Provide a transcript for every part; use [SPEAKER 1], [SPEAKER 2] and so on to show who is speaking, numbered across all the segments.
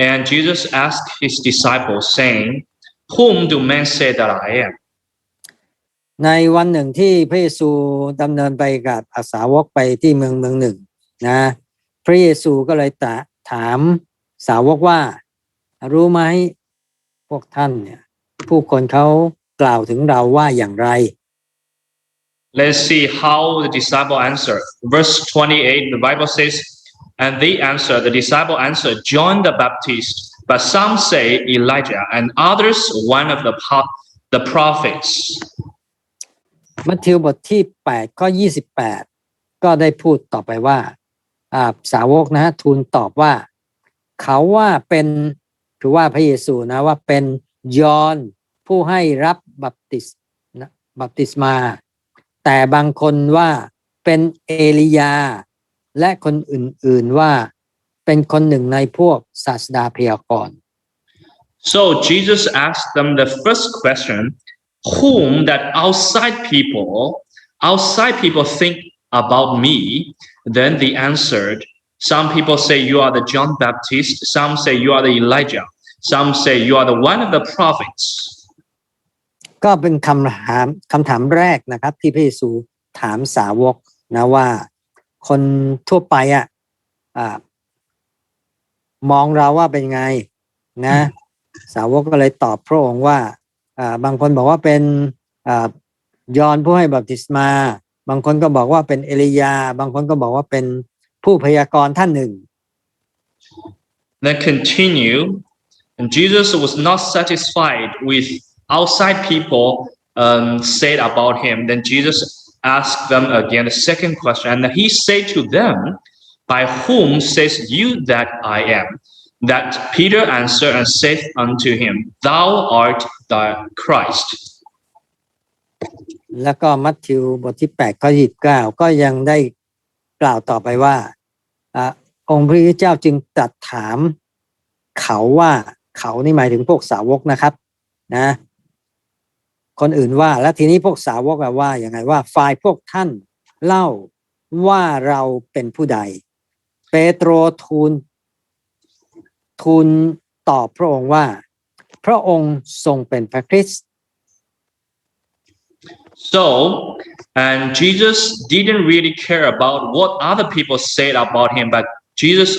[SPEAKER 1] And Jesus asked his disciples, saying, Whom do men say that I am?
[SPEAKER 2] ในวันหนึ่งที่พระเยซูดำเนินไปกับอาสาวกไปที่เมืองเมืองหนึ่งนะพระเยซูก็เลยตะถามสาวกว่า รู้ไหมพวกท่านเนี่ยผู้คนเขากล่าวถึงเราว่าอย่างไร
[SPEAKER 1] Let's see how the disciple answered. Verse 28, the Bible says, And they answered, the disciple answered, John the Baptist, but some say Elijah, and others one of the, the prophets.
[SPEAKER 2] มัทธิวบทที่8ข้อ28 ก็ได้พูดต่อไปว่าสาวกนะฮะทูลตอบว่า เขาว่าเป็นคือว่าพระเยซูนะว่าเป็นยอห์นผู้ให้รับบัพติศนะบัพติศมา แต่บางคนว่าเป็นเอลียา และคนอื่นๆว่าเป็นคนหนึ่งในพวกศาสดาพยากรณ์
[SPEAKER 1] So Jesus asked them the first question, whom that outside people, outside people think about me? Then they answered, some people say you are the John Baptist, some say you are the Elijah, some say you are the one of the prophets.
[SPEAKER 2] ก็เป็นคำถามคำถามแรกนะครับที่พระเยซูถามสาวกนะว่า คนทั่วไปอะอ่ามองเราว่าเป็นไง นะ สาวกก็เลยตอบพระองค์ว่าอ่าบางคนบอกว่าเป็นอ่ายอห์นผู้ให้บัพติศมา บางคนก็บอกว่าเป็นเอลียา บางคนก็บอกว่าเป็นผู้พยากรณ์ท่านหนึ่ง
[SPEAKER 1] Then continue. And Jesus was not satisfied with outside people um, said about him. Then Jesus asked them again the second question, and he said to them, By whom says you that I am? That Peter answered and said unto him, Thou art the Christ.
[SPEAKER 2] แล้วก็มัทธิวบทที่8ข้อ29ก็ยังได้กล่าวต่อไปว่าอองค์พระเจ้าจึงตรัสถามเขาว่าเขานี่หมายถึงพวกสาวกนะครับนะ คนอื่นว่า แล้วทีนี้พวกสาวกอะว่าอย่างไงว่า ฝ่ายพวกท่านเล่าว่าเราเป็นผู้ใด เปโตรทูลทูลตอบพระองค์ว่า พระองค์ทรงเป็นพระคริสต์
[SPEAKER 1] So, and Jesus didn't really care about what other people said about him, but Jesus,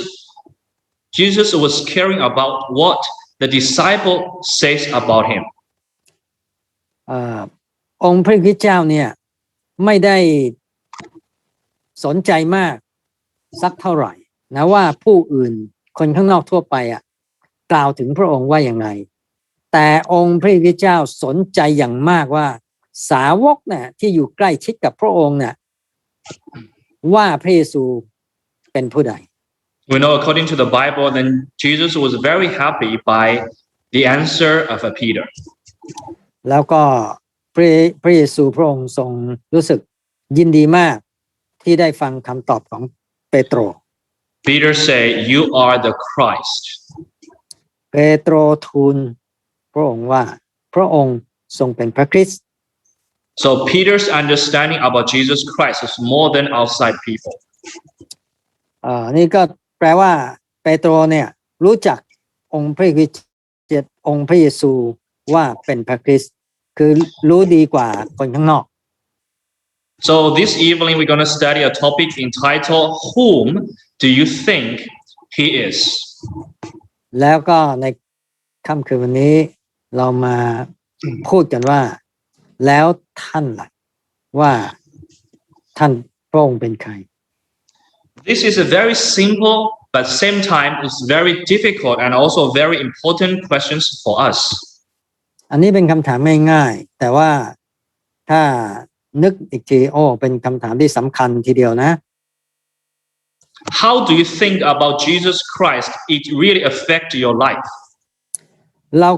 [SPEAKER 1] Jesus was caring about what the disciple says about him.
[SPEAKER 2] องค์พระคริสต์เจ้าเนี่ย ไม่ได้สนใจมากสักเท่าไหร่นะว่าผู้อื่นคนข้างนอกทั่วไปอะกล่าวถึงพระองค์ว่าอย่างไรแต่องค์พระคริสต์เจ้าสนใจอย่างมากว่า สาวกเนี่ยที่อยู่ใกล้ชิดกับพระองค์เนี่ยว่าพระเยซูเป็นผู้ใด
[SPEAKER 1] We know according to the Bible, then Jesus was very happy by the answer of a Peter.
[SPEAKER 2] แล้วก็พระพระเยซูพระองค์ทรงรู้สึกยินดีมากที่ได้ฟังคำตอบของเปโตร
[SPEAKER 1] Peter said, You are the Christ.
[SPEAKER 2] เปโตรทูลพระองค์ว่าพระองค์ทรงเป็นพระคริสต์
[SPEAKER 1] So Peter's understanding about Jesus Christ is more than outside people.
[SPEAKER 2] เอ่อนี่ก็แปลว่าเปโตรเนี่ยรู้จักองค์พระคริสต์เจ็ดองค์พระเยซู ว่าเป็นพระคริสต์คือรู้ดีกว่าคนข้างนอก
[SPEAKER 1] So this evening we're going to study a topic entitled Whom do you think he is?
[SPEAKER 2] แล้วก็ในค่ำคืนวันนี้เรามาพูดกันว่า แล้วท่านล่ะว่าท่านพระองค์เป็นใคร
[SPEAKER 1] This is a very simple but same time it's very difficult and also very important questions for us.
[SPEAKER 2] อันนี้เป็นคำถามง่ายๆแต่ว่าถ้านึกอีกทีโอ้เป็นคำถามที่สำคัญทีเดียวนะ
[SPEAKER 1] How do you think about Jesus Christ? It really affect your life.
[SPEAKER 2] เรา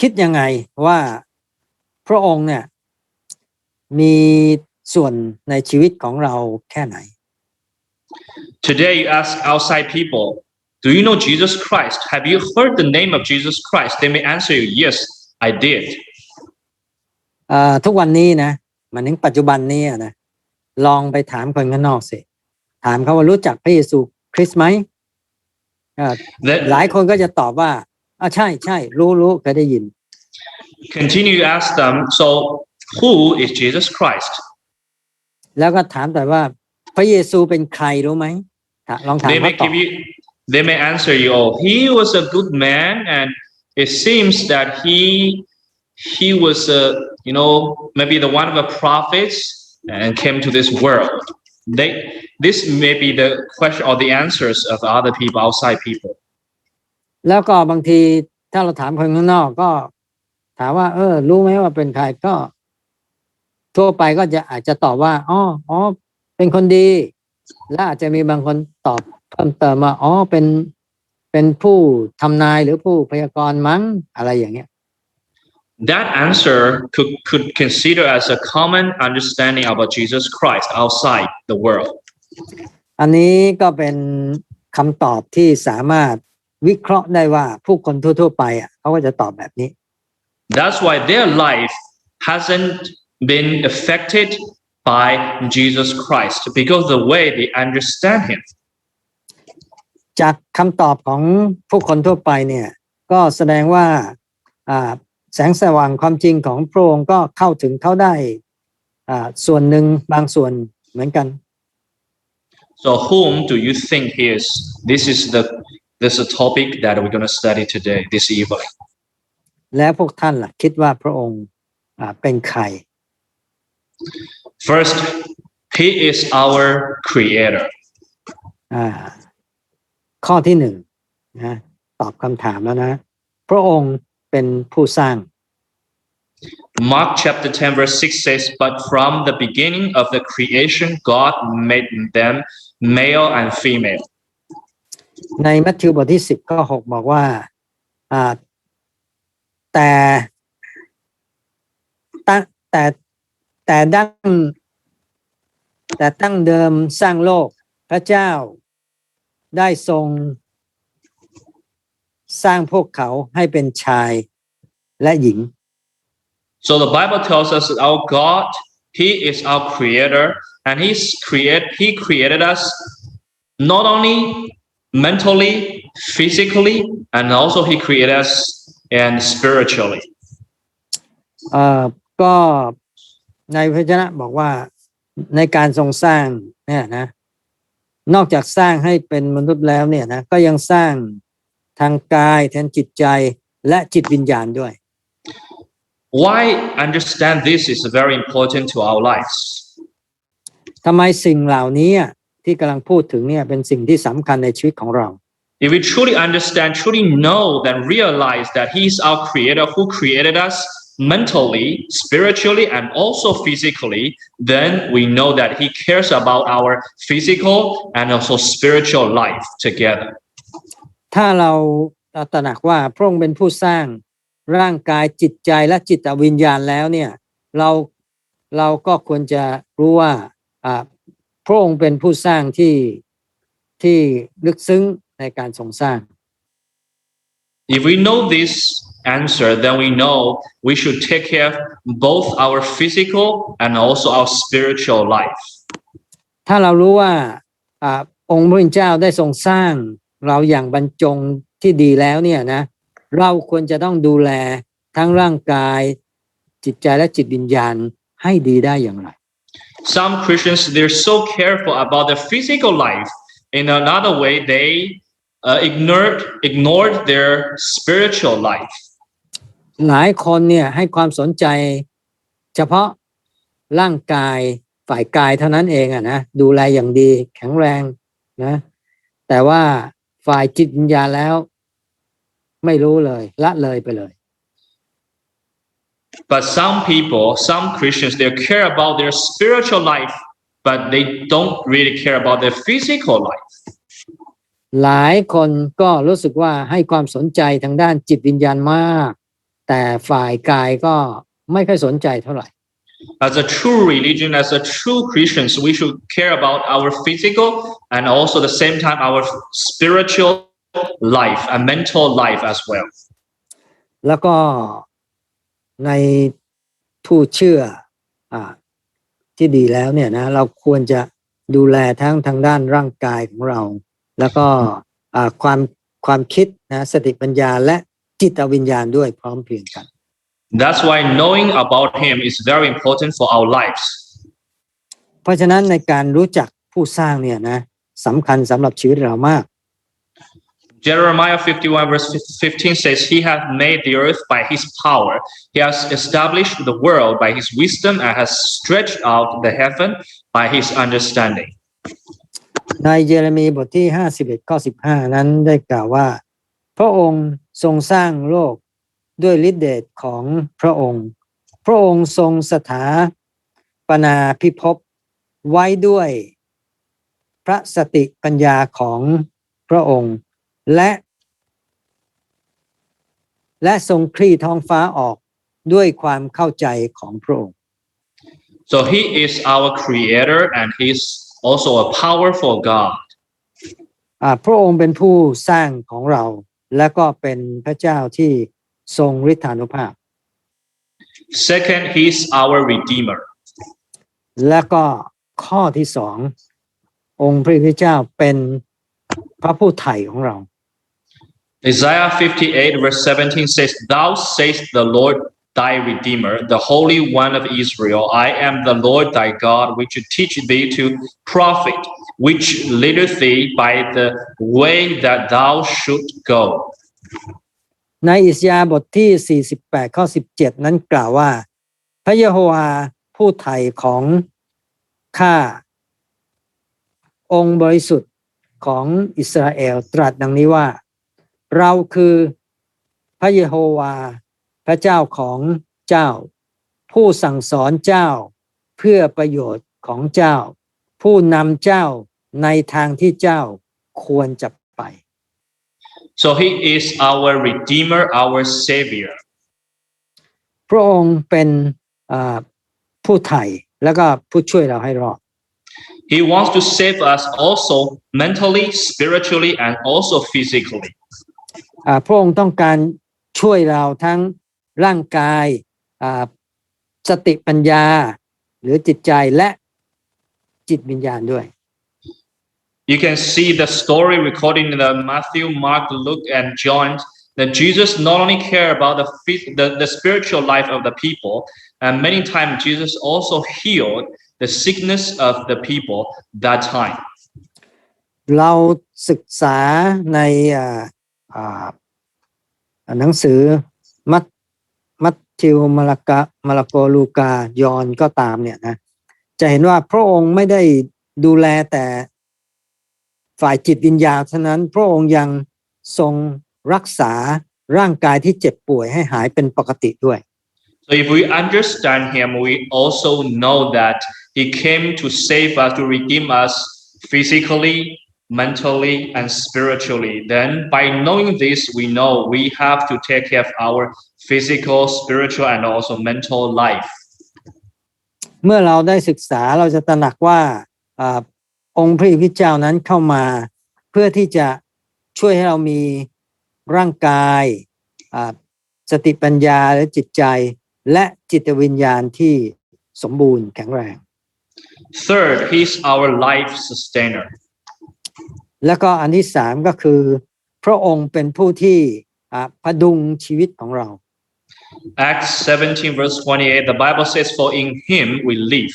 [SPEAKER 2] คิดยังไงว่าพระองค์เนี่ยมีส่วนในชีวิตของเราแค่ไหน
[SPEAKER 1] Today you ask outside people, do you know Jesus Christ? Have you heard the name of Jesus Christ? They may answer you, yes, I did.
[SPEAKER 2] เอ่อทุกวันนี้นะหมันถึงปัจจุบันนี้อะนะลองไปถามคนข้างนอกสิ ถามเขาว่ารู้จักพระเยซูคริสต์ไหมอ่า
[SPEAKER 1] Then
[SPEAKER 2] หลายคนก็จะตอบว่าอ่าใช่ใช่รู้รู้เคยได้ยิน
[SPEAKER 1] continue to ask them, so who is Jesus Christ?
[SPEAKER 2] แล้วก็ถามแต่ว่าพระเยซูเป็นใครรู้ไหมถามลองถาม
[SPEAKER 1] They
[SPEAKER 2] เขา
[SPEAKER 1] may
[SPEAKER 2] ตอบ
[SPEAKER 1] give you, they may answer you, oh, he was a good man, and it seems that he he was a you know maybe the one of the prophets and came to this world. They this may be the question or the answers of other people outside people.
[SPEAKER 2] แล้วก็บางทีถ้าเราถามคนข้างนอกก็ถามว่า เออ รู้ไหมว่าเป็นใครก็ ทั่วไปก็จะอาจจะตอบว่าอ๋ออ๋อเป็นคนดี และอาจจะมีบางคนตอบเพิ่มเติมว่าอ๋อเป็น เป็นผู้ทำนายหรือผู้พยากรณ์มั้งอะไรอย่างเงี้ย
[SPEAKER 1] That answer could could consider as a common understanding about Jesus Christ outside the world.
[SPEAKER 2] อันนี้ก็เป็นคำตอบที่สามารถวิเคราะห์ได้ว่าผู้คนทั่วๆไปอะเขาก็จะตอบแบบนี้
[SPEAKER 1] That's why their life hasn't been affected by Jesus Christ because the way they understand him.
[SPEAKER 2] จากคำตอบของผู้คนทั่วไปเนี่ยก็แสดงว่าอ่าแสงสว่างความจริงของพระองค์ก็เข้าถึงเขาได้อ่าส่วนหนึ่งบางส่วนเหมือนกัน
[SPEAKER 1] So whom do you think he is? This is the this is a topic that we're going to study today, this evening.
[SPEAKER 2] และพวกท่านล่ะคิดว่าพระองค์อ่าเป็นใคร
[SPEAKER 1] First, he is our creator.
[SPEAKER 2] อ่าข้อที่หนึ่งนะตอบคำถามแล้วนะ พระองค์เป็นผู้สร้าง
[SPEAKER 1] Mark chapter 10 verse 6 says, But from the beginning of the creation, God made them male and female.
[SPEAKER 2] ในมัทธิวบทที่สิบข้อหกบอกว่าอ่าแต่ตั้งแต่แต่ดั้งแต่ตั้งเดิมสร้างโลกพระเจ้า ได้ทรงสร้างพวกเขาให้เป็นชายและหญิง
[SPEAKER 1] So the Bible tells us that our God, He is our creator, and He's create He created us not only mentally, physically, and also He created us and spiritually.
[SPEAKER 2] เอ่อก็ในพระเจ้าบอกว่าในการทรงสร้างเนี่ยนะ นอกจากสร้างให้เป็นมนุษย์แล้วเนี่ยนะก็ยังสร้างทางกายทางจิตใจและจิตวิญญาณด้วย
[SPEAKER 1] Why understand this is very important to our lives.
[SPEAKER 2] ทำไมสิ่งเหล่านี้อะที่กำลังพูดถึงเนี่ยเป็นสิ่งที่สำคัญในชีวิตของเรา
[SPEAKER 1] If we truly understand, truly know, then realize that He's our creator who created us mentally, spiritually, and also physically, then we know that He cares about our physical and also spiritual life together.
[SPEAKER 2] ถ้าเราตระหนักว่าพระองค์เป็นผู้สร้างร่างกายจิตใจและจิตวิญญาณแล้วเนี่ยเราเราก็ควรจะรู้ว่าอ่าพระองค์เป็นผู้สร้างที่ที่ลึกซึ้งในการทรงสร้าง
[SPEAKER 1] If we know this answer, then we know we should take care of both our physical and also our spiritual life.
[SPEAKER 2] ถ้าเรารู้ว่าอ่าองค์พระผู้เป็นเจ้าได้ทรงสร้าง เราอย่างบรรจงที่ดีแล้วเนี่ยนะ เราควรจะต้องดูแลทั้งร่างกาย จิตใจและจิตวิญญาณให้ดีได้อย่างไร
[SPEAKER 1] Some Christians, they're so careful about their physical life. In another way, they uh, ignored, ignored their spiritual life.
[SPEAKER 2] หลายคนเนี่ยให้ความสนใจ เฉพาะร่างกายฝ่ายกายเท่านั้นเองอะนะดูแลอย่างดีแข็งแรงนะแต่ว่าฝ่ายจิตวิญญาณแล้ว ไม่รู้เลย ละเลยไปเลย
[SPEAKER 1] But some people, some Christians, they care about their spiritual life, but they don't really care about their physical life.
[SPEAKER 2] หลายคนก็รู้สึกว่าให้ความสนใจทางด้านจิตวิญญาณมาก แต่ฝ่ายกายก็ไม่ค่อยสนใจเท่าไหร่
[SPEAKER 1] As a true religion, as a true Christians, we should care about our physical and also the same time our spiritual life and mental life as well.
[SPEAKER 2] แล้วก็ในผู้เชื่ออ่าที่ดีแล้วเนี่ยนะเราควรจะดูแลทั้งทางด้านร่างกายของเรา แล้วก็อ่าความความคิดนะสติปัญญาและ จิตวิญญาณด้วยพร้อมเพรียงกัน
[SPEAKER 1] That's why knowing about Him is very important for our lives.
[SPEAKER 2] เพราะฉะนั้นในการรู้จักผู้สร้างเนี่ยนะสำคัญสำหรับชีวิตเรามาก
[SPEAKER 1] Jeremiah 51 verse 15 says, He hath made the earth by His power. He has established the world by His wisdom and has stretched out the heaven by His understanding.
[SPEAKER 2] ในเยเรมีบทที่ 51ข้อ15 นั้นได้กล่าวว่า พระองค์ ทรงสร้างโลกด้วยฤทธิเดชของพระองค์ พระองค์ทรงสถาปนาพิภพไว้ด้วย พระสติปัญญาของพระองค์ และ และทรงคลี่ท้องฟ้าออกด้วยความเข้าใจของพระองค์
[SPEAKER 1] So He is our creator and He's also a powerful God.
[SPEAKER 2] อ่าพระองค์เป็นผู้สร้างของเรา และก็เป็นพระเจ้าที่ทรงฤทธานุภาพ
[SPEAKER 1] Second, He's our Redeemer.
[SPEAKER 2] และก็ข้อที่สององค์พระพุทธเจ้าเป็นพระผู้ไถ่ของเรา
[SPEAKER 1] Isaiah 58 verse 17 says, Thou sayest the Lord thy Redeemer, the Holy One of Israel, I am the Lord thy God, which teach thee to profit, which leadeth thee by the way that thou should go.
[SPEAKER 2] ในอิสยาห์บทที่ 48 ข้อ 17 นั้นกล่าวว่า พระเยโฮวาผู้ไถ่ของข้าองค์บริสุทธิ์ของอิสราเอลตรัสดังนี้ว่า เราคือพระเยโฮวา พระเจ้าของเจ้า ผู้สั่งสอนเจ้าเพื่อประโยชน์ของเจ้า ผู้นำเจ้า ในทางที่เจ้าควรจะไป
[SPEAKER 1] So he is our Redeemer, our Savior.
[SPEAKER 2] พระองค์เป็นอ่าผู้ไถ่แล้วก็ผู้ช่วยเราให้รอด
[SPEAKER 1] He wants to save us also mentally, spiritually, and also physically.
[SPEAKER 2] อ่าพระองค์ต้องการช่วยเราทั้งร่างกายอ่าสติปัญญา หรือจิตใจและจิตวิญญาณด้วย
[SPEAKER 1] You can see the story recorded in the Matthew, Mark, Luke, and John that Jesus not only care about the, phys- the the spiritual life of the people, and many times Jesus also healed the sickness of the people that time.
[SPEAKER 2] เราศึกษาในอ่าอ่าหนังสือมัทมัทธิวมาระกะมาระโกลูกายอนก็ตามเนี่ยนะจะเห็นว่าพระองค์ไม่ได้ดูแลแต่ ฝ่ายจิตวิญญาณเท่านั้น พระองค์ยังทรงรักษาร่างกายที่เจ็บป่วยให้หายเป็นปกติด้วย
[SPEAKER 1] So if we understand him, we also know that he came to save us, to redeem us physically, mentally, and spiritually. Then by knowing this, we know we have to take care of our physical, spiritual, and also mental life.
[SPEAKER 2] เมื่อเราได้ศึกษาเราจะตระหนักว่า อาองค์พระผู้เป็นเจ้านั้นเข้ามา เพื่อที่จะช่วยให้เรามีร่างกายอ่าสติปัญญาและจิตใจและจิตวิญญาณที่สมบูรณ์แข็งแรง
[SPEAKER 1] Third, he's our life sustainer.
[SPEAKER 2] แล้วก็อันที่สามก็คือ พระองค์เป็นผู้ที่อ่าพดุงชีวิตของเรา
[SPEAKER 1] Acts 17, verse 28, the Bible says, For in him we live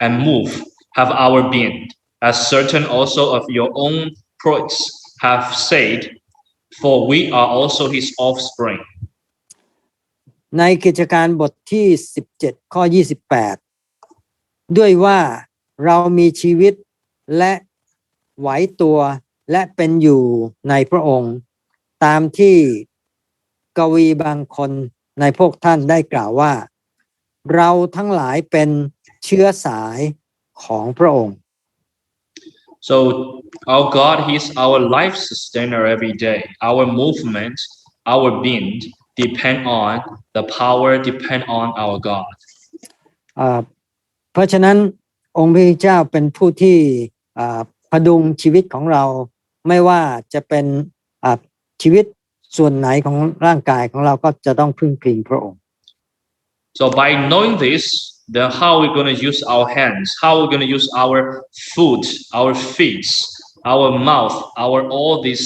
[SPEAKER 1] and move, have our being, as certain also of your own prophets have said, for we are also his offspring.
[SPEAKER 2] ในกิจการบทที่ 17 ข้อ 28 ด้วยว่าเรามีชีวิตและไหวตัวและเป็นอยู่ในพระองค์ ตามที่กวีบางคนในพวกท่านได้กล่าวว่า เราทั้งหลายเป็นเชื้อสายของพระองค์
[SPEAKER 1] So, our God, He's our life sustainer every day. Our movement, our being depend on the power, depend on our God.
[SPEAKER 2] อ่าเพราะฉะนั้นองค์พระเจ้าเป็นผู้ที่อ่าพดุงชีวิตของเราไม่ว่าจะเป็นอ่าชีวิตส่วนไหนของร่างกายของเราก็จะต้องพึ่งพิงพระองค์
[SPEAKER 1] So by knowing this, then how are we going to use our hands? How are we going to use our foot, our feet, our mouth, our all these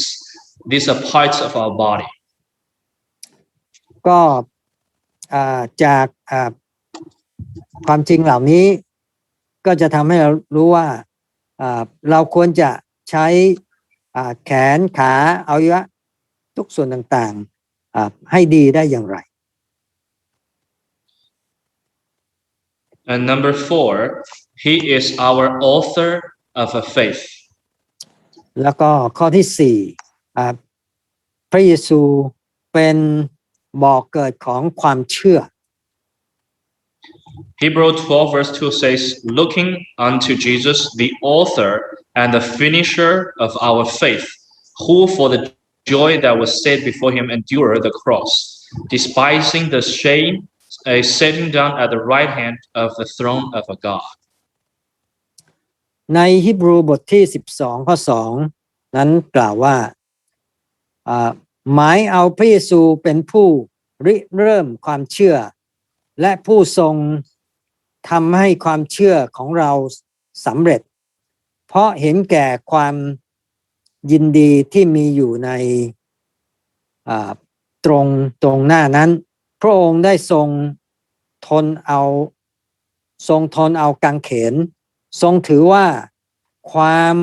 [SPEAKER 1] These are parts of our body.
[SPEAKER 2] ก็จากความจริงเหล่านี้ก็จะทำให้เรารู้ว่าเราควรจะใช้แขนขาอวัยวะทุกส่วนต่างๆให้ดีได้อย่างไร
[SPEAKER 1] And number four, he is our author of a faith.
[SPEAKER 2] แล้วก็ข้อที่สี่อ่าพระเยซูเป็นบ่อกเกิดของความเชื่อ
[SPEAKER 1] Hebrew 12 verse 2 says, looking unto Jesus, the author and the finisher of our faith, who for the joy that was set before him endured the cross, despising the shame, uh, sitting down at the right hand of the throne of God.
[SPEAKER 2] ในฮิบรูบทที่ 12 ข้อ 2 นั้นกล่าวว่าหมายเอาพระเยซูเป็นผู้ริเริ่มความเชื่อ และผู้ทรงทำให้ความเชื่อของเราสำเร็จ เพราะเห็นแก่ความยินดีที่มีอยู่ในตรงตรงหน้านั้น พระองค์ได้ทรงทนเอา ทรงทนเอากางเขน ทรงถือว่าความ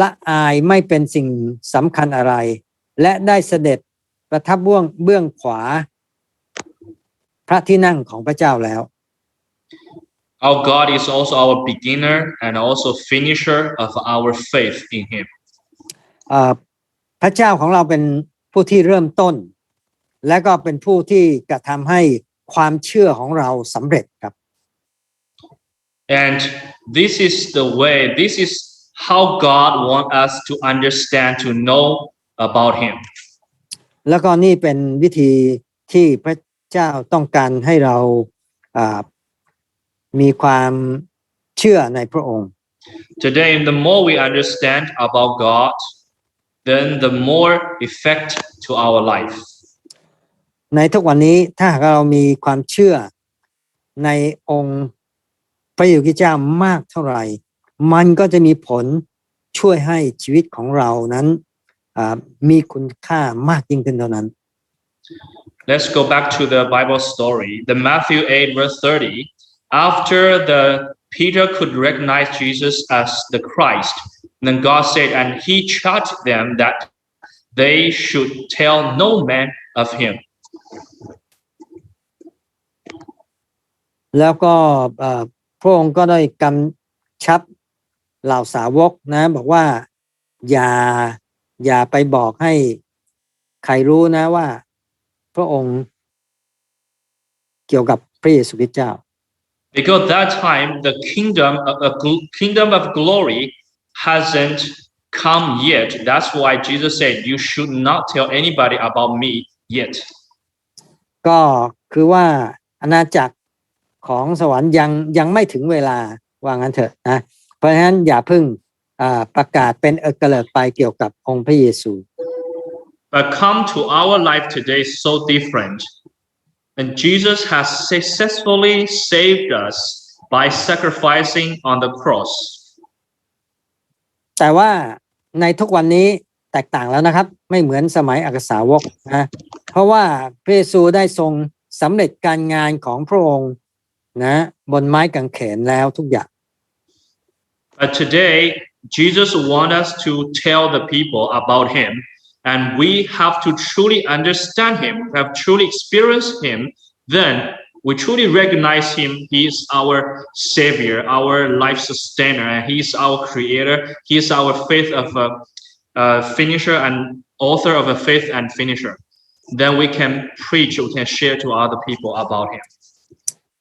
[SPEAKER 2] ละอายไม่เป็นสิ่งสำคัญอะไร และได้เสด็จประทับเบื้องเบื้องขวา พระที่นั่งของพระเจ้าแล้ว
[SPEAKER 1] Our God is also our beginner and also finisher of our faith in him.
[SPEAKER 2] เอ่อพระเจ้าของเราเป็นผู้ที่เริ่มต้น และก็เป็นผู้ที่กระทำให้ความเชื่อของเราสำเร็จครับ
[SPEAKER 1] And this is the way, this is how God wants us to understand, to know about him.
[SPEAKER 2] แล้วก็นี่เป็นวิธีที่พระเจ้าต้องการให้เราอ่ามีความเชื่อในพระองค์
[SPEAKER 1] Today, the more we understand about God, then the more effect to our life.
[SPEAKER 2] ในทุกวันนี้ถ้าหากเรามีความเชื่อในองค์พระเยซูคริสต์เจ้ามากเท่าไหร่ มันก็จะมีผลช่วยให้ชีวิตของเรานั้นมีคุณค่ามากยิ่งขึ้นเท่านั้น
[SPEAKER 1] Let's go back to the Bible story. The Matthew 8, verse 30. After the Peter could recognize Jesus as the Christ, then God said, and he charged them that they should tell no man of him.
[SPEAKER 2] แล้วก็เอ่อพระองค์ก็ได้กำชับเหล่าสาวกนะบอกว่าอย่าอย่าไปบอกให้ใครรู้นะว่า พระองค์เกี่ยวกับพระเยซูคริสต์เจ้า
[SPEAKER 1] Because that time the kingdom of a kingdom of glory hasn't come yet. That's why Jesus said, You should not tell anybody about me yet.
[SPEAKER 2] ก็คือว่าอาณาจักร ของสวรรค์ยังยังไม่ถึงเวลาว่างั้นเถอะนะเพราะฉะนั้นอย่าเพิ่งอ่าประกาศเป็นเอกเลิกไปเกี่ยวกับองค์พระเยซู
[SPEAKER 1] But come to our life today is so different. And Jesus has successfully saved us by sacrificing on the cross.
[SPEAKER 2] แต่ว่าในทุกวันนี้แตกต่างแล้วนะครับ ไม่เหมือนสมัยอักษาวกนะเพราะว่าพระเยซูได้ทรงสำเร็จการงานของพระองค์ นะบนไม้กางเขนแล้วทุกอย่าง
[SPEAKER 1] But today, Jesus wants us to tell the people about him. And we have to truly understand him, have truly experienced him. Then we truly recognize him. He is our savior, our life sustainer, and he is our creator. He is our faith of a, uh finisher and author of a faith and finisher. Then we can preach, we can share to other people about him.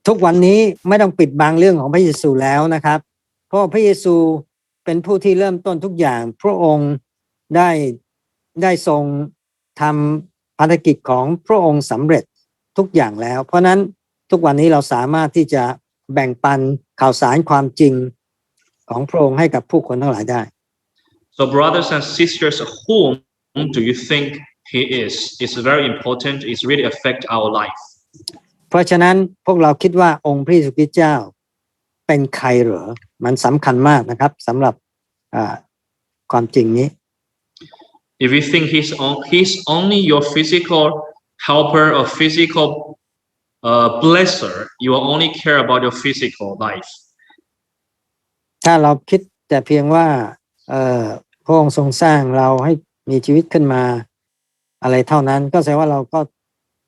[SPEAKER 2] ทุกวันนี้ไม่ต้องปิดบังเรื่องของพระเยซูแล้วนะครับ เพราะพระเยซูเป็นผู้ที่เริ่มต้นทุกอย่าง พระองค์ได้ได้ทรงทำภารกิจของพระองค์สำเร็จทุกอย่างแล้ว เพราะฉะนั้นทุกวันนี้เราสามารถที่จะแบ่งปันข่าวสารความจริงของพระองค์ให้กับผู้คนทั้งหลายได้
[SPEAKER 1] So, brothers and sisters, whom do you think he is? It's very important. It's really affect our life.
[SPEAKER 2] เพราะฉะนั้นพวกเราคิดว่าองค์พระเยซูคริสต์เจ้าเป็นใครเหรอ มันสำคัญมากนะครับสำหรับอ่าความจริงนี้
[SPEAKER 1] If you think he's on, he's only your physical helper or physical uh, blesser, you will only care about your physical life.
[SPEAKER 2] ถ้าเราคิดแต่เพียงว่าเออพระองค์ทรงสร้างเราให้มีชีวิตขึ้นมาอะไรเท่านั้น ก็แสดงว่าเราก็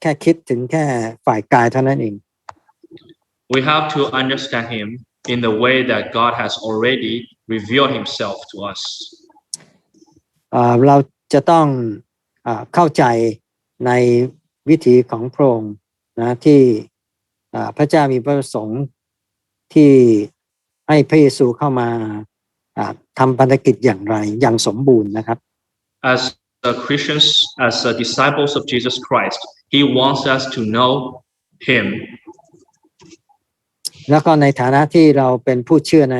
[SPEAKER 2] แค่คิดถึงแค่ฝ่ายกายเท่านั้นเอง
[SPEAKER 1] We have to understand him in the way that God has already revealed himself to us.
[SPEAKER 2] เอ่อเราจะต้องอาเข้าใจในวิถีของพระองค์นะที่อ่าพระเจ้ามีพระประสงค์ที่ให้พระเยซูเข้ามาอ่าทำพันธกิจอย่างไรอย่างสมบูรณ์นะครับ
[SPEAKER 1] As uh, Christians, as uh, disciples of Jesus Christ, he wants us to know him
[SPEAKER 2] แล้วก็ในฐานะที่เราเป็นผู้เชื่อใน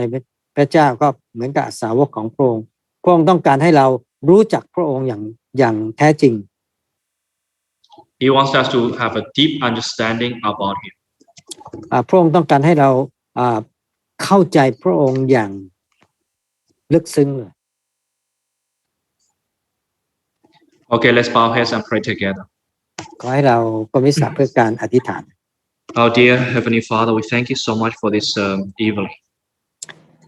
[SPEAKER 2] พระเจ้าก็เหมือนกับสาวกของพระองค์พระองค์ต้องการให้เรารู้จักพระองค์อย่างอย่างแท้จริง
[SPEAKER 1] He wants us to have a deep understanding about him.
[SPEAKER 2] อ่าพระองค์ต้องการให้เราอ่าเข้าใจพระองค์อย่างลึกซึ้งเลย
[SPEAKER 1] Okay, let's bow heads and pray together.
[SPEAKER 2] ขอให้เราก็มิสาเพื่อการอธิษฐาน
[SPEAKER 1] Our dear Heavenly Father, we thank you so much for this um, evening.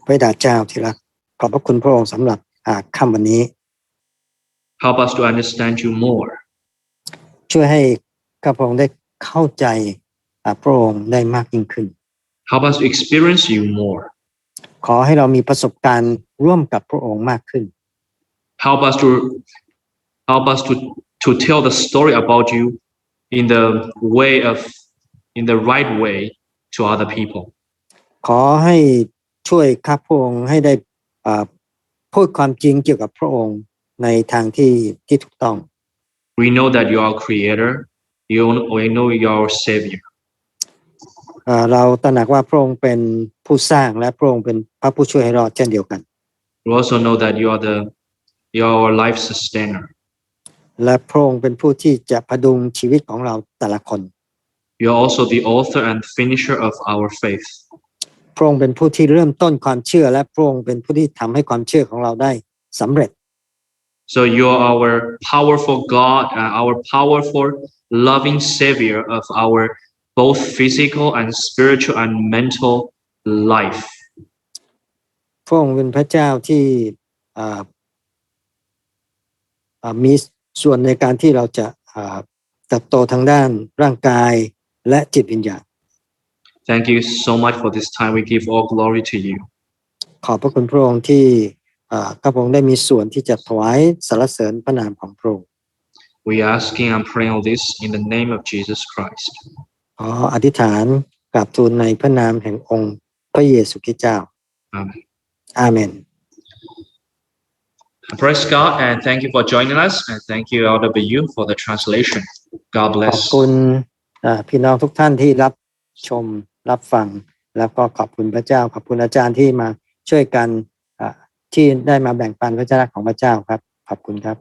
[SPEAKER 2] พระบิดาเจ้าที่รักขอบพระคุณพระองค์สำหรับอ่าค่ำวันนี้
[SPEAKER 1] Help us to understand you more.
[SPEAKER 2] ช่วยให้ข้าพระองค์ได้เข้าใจอ่าพระองค์ได้มากยิ่งขึ้น
[SPEAKER 1] Help us to experience you more.
[SPEAKER 2] ขอให้เรามีประสบการณ์ร่วมกับพระองค์มากขึ้น
[SPEAKER 1] Help us to help us to to tell the story about you in the way of in the right way to other people.
[SPEAKER 2] ขอให้ช่วยข้าพระองค์ให้ได้อ่าพูดความจริงเกี่ยวกับพระองค์ในทางที่ที่ถูกต้อง
[SPEAKER 1] We know that you are creator. You we know you are our savior.
[SPEAKER 2] อ่าเราตระหนักว่าพระองค์เป็นผู้สร้างและพระองค์เป็นพระผู้ช่วยให้รอดเช่นเดียวกัน
[SPEAKER 1] We also know that you are the you are our life sustainer.
[SPEAKER 2] และพระองค์เป็นผู้ที่จะพดุงชีวิตของเราแต่ละคน
[SPEAKER 1] You are also the author and finisher of our faith.
[SPEAKER 2] พระองค์เป็นผู้ที่เริ่มต้นความเชื่อและพระองค์เป็นผู้ที่ทำให้ความเชื่อของเราได้สำเร็จ
[SPEAKER 1] So you are our powerful God, and our powerful, loving Savior of our both physical and spiritual and mental life.
[SPEAKER 2] พระองค์เป็นพระเจ้าที่อ่าอ่ามี ส่วนในการที่เราจะอ่าเติบโตทางด้านร่างกายและจิตวิญญาณ
[SPEAKER 1] Thank you so much for this time. We give all glory to you.
[SPEAKER 2] ขอบพระคุณพระองค์ที่อ่าข้าพระองค์ได้มีส่วนที่จะถวายสรรเสริญพระนามของพระองค์
[SPEAKER 1] We are asking and praying all this in the name of Jesus Christ.
[SPEAKER 2] ขออธิษฐานกราบทูลในพระนามแห่งองค์พระเยซูคริสต์เจ้า
[SPEAKER 1] Amen.
[SPEAKER 2] อาเมน
[SPEAKER 1] Praise God and thank you for joining us and thank you LW for the translation. God
[SPEAKER 2] ขอบ
[SPEAKER 1] bless.
[SPEAKER 2] คุณอ่าพี่น้องทุกท่านที่รับชมรับฟัง แล้วก็ขอบคุณพระเจ้า ขอบคุณอาจารย์ที่มาช่วยกันอ่าที่ได้มาแบ่งปันพระเจ้าของพระเจ้าครับ ขอบคุณครับ